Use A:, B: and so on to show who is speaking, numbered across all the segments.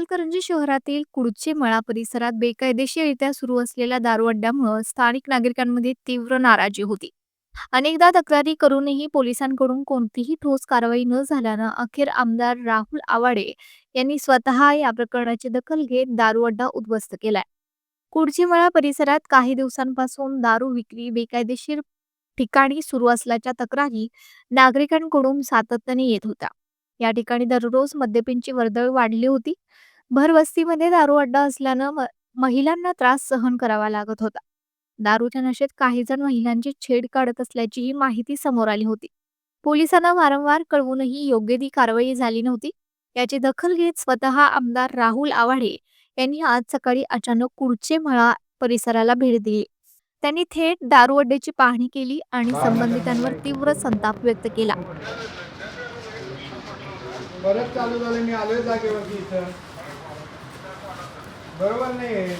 A: इचलकरंजी शहरातील कुडचे मळा परिसरात बेकायदेशीररित्या सुरू असलेल्या दारुअड्ड्यामुळे स्थानिक नागरिकांमध्ये तीव्र नाराजी होती. अनेकदा तक्रारी करूनही पोलिसांकडून कोणतीही ठोस कारवाई न झाल्यानं अखेर आमदार राहुल आवाडे यांनी स्वतः या प्रकरणाची दखल घेत दारुअड्डा उद्ध्वस्त केलाय. कुडचीमळा परिसरात काही दिवसांपासून दारू विक्री बेकायदेशीर ठिकाणी सुरू असल्याच्या तक्रारी नागरिकांकडून सातत्याने येत होत्या. या ठिकाणी दररोज मद्यपींची वर्दळ वाढली होती. भरवस्तीमध्ये दारू अड्डा असल्यानं म- महिलांना त्रास सहन करावा लागत होता. दारूच्या नशेत काही जण महिलांची छेड काढत असल्याचीही माहिती समोर आली होती. पोलिसांना वारंवार कळवूनही योग्य ती कारवाई झाली नव्हती. याची दखल घेत स्वतः आमदार राहुल आवाडे यांनी आज सकाळी अचानक कुडचे मळा परिसराला भेट दिली. त्यांनी थेट दारू अड्ड्याची पाहणी केली आणि संबंधितांवर तीव्र संताप व्यक्त केला.
B: परत चालू झालं. मी आलोय जागेवरती इथं. बरोबर नाही हे.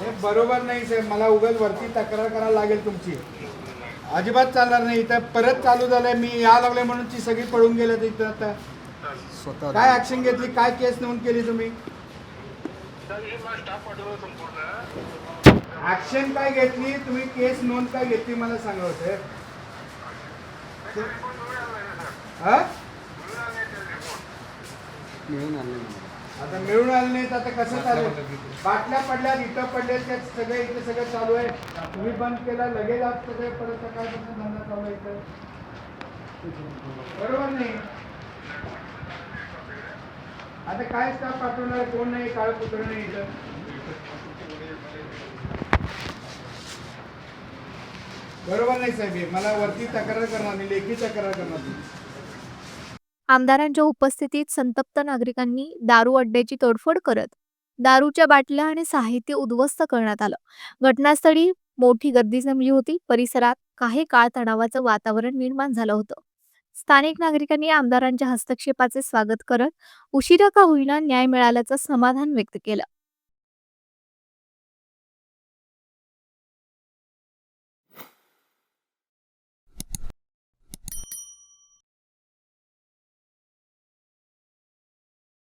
B: हे बरोबर नाही साहेब. मला उगाच वरती तक्रार करायला लागेल तुमची. अजिबात चालणार नाही. इथं परत चालू झालंय. मी या लागले म्हणून ती सगळी पळून गेले इथं आता.
C: स्वतः
B: काय ऍक्शन घेतली? काय केस नोंद केली तुम्ही? ऍक्शन काय घेतली? तुम्ही केस नोंद काय घेतली मला सांगा होते हा?
C: मिळून आणले.
B: आता मिळून आले नाहीत आता कसं चालेल? बाटल्या पडल्या इथं पडले त्या सगळे इथे सगळं चालू आहे. तुम्ही बंद केला लगेच आज सगळे परत सकाळपासून धंदा चालू आहे इथं. बरोबर नाही. आता काय स्टाफ पाठवणार कोण नाही काळ पुत्र नाही इथं. बरोबर नाही साहेब. मला वरती तक्रार करणार नाही लेखी तक्रार करणार. नाही
A: आमदारांच्या उपस्थितीत संतप्त नागरिकांनी दारू अड्ड्याची तोडफोड करत दारूच्या बाटल्या आणि साहित्य उद्ध्वस्त करण्यात आलं. घटनास्थळी मोठी गर्दी जमली होती. परिसरात काही काळ तणावाचं वातावरण निर्माण झालं होतं. स्थानिक नागरिकांनी आमदारांच्या हस्तक्षेपाचे स्वागत करत उशिरा का होईना न्याय मिळाल्याचं समाधान व्यक्त केलं.